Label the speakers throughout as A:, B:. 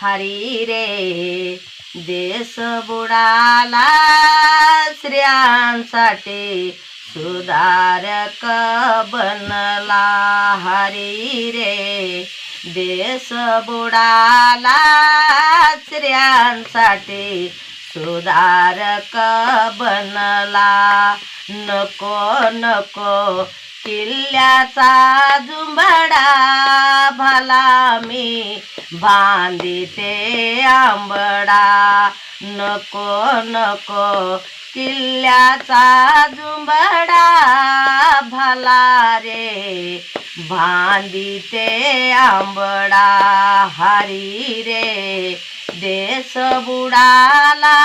A: हरी रे देश बुडाला स्त्रियांसाठी सुधारक बनला. हरी रे देश बुडाला स्त्रियांसाठी सुधारक बनला. नको नको किल्ल्याचा जुंबडा भला मी बांधिते आंबडा. नको नको किल्ल्याचा जुंबडा भला रे. बांधिते आंबडा हरी रे. देश बुडाला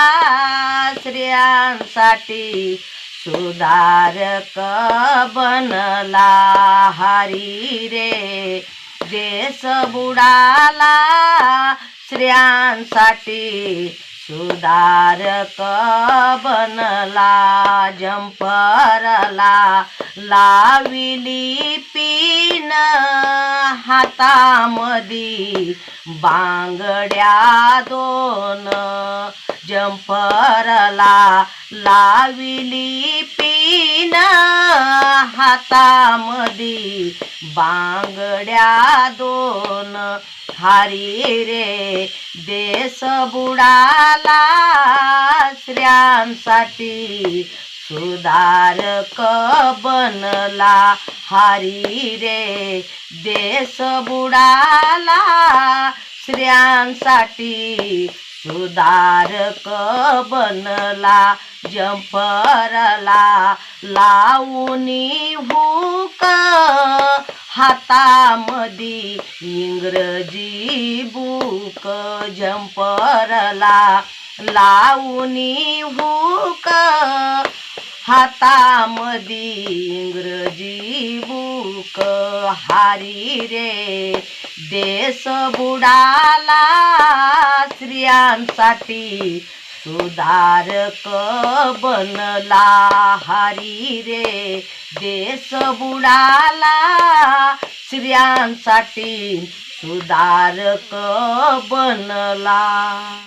A: स्त्रियांसाठी सुधारक बनला हरी रे देश बुडाला स्त्रियांसाठी सुधारक बनला जंपरला लाविली पिन हातामधी बांगड्या दोन जंपरला लाविली पीन हातामधी बांगड्या दोन हरी रे देश बुडाला स्त्रियांसाठी सुधारक बनला हरी रे देश बुडाला स्त्रियांसाठी सुधारक बनला जंपरला लावूनी भूक हातामधी इंग्रजी बुक जंपरला लावूनी भूक हातामधी इंग्रजी बुक हारी रे देश बुडाला स्त्रियांसाठी सुधारक बनला हरी रे. देश बुडाला स्त्रियांसाठी सुधारक बनला.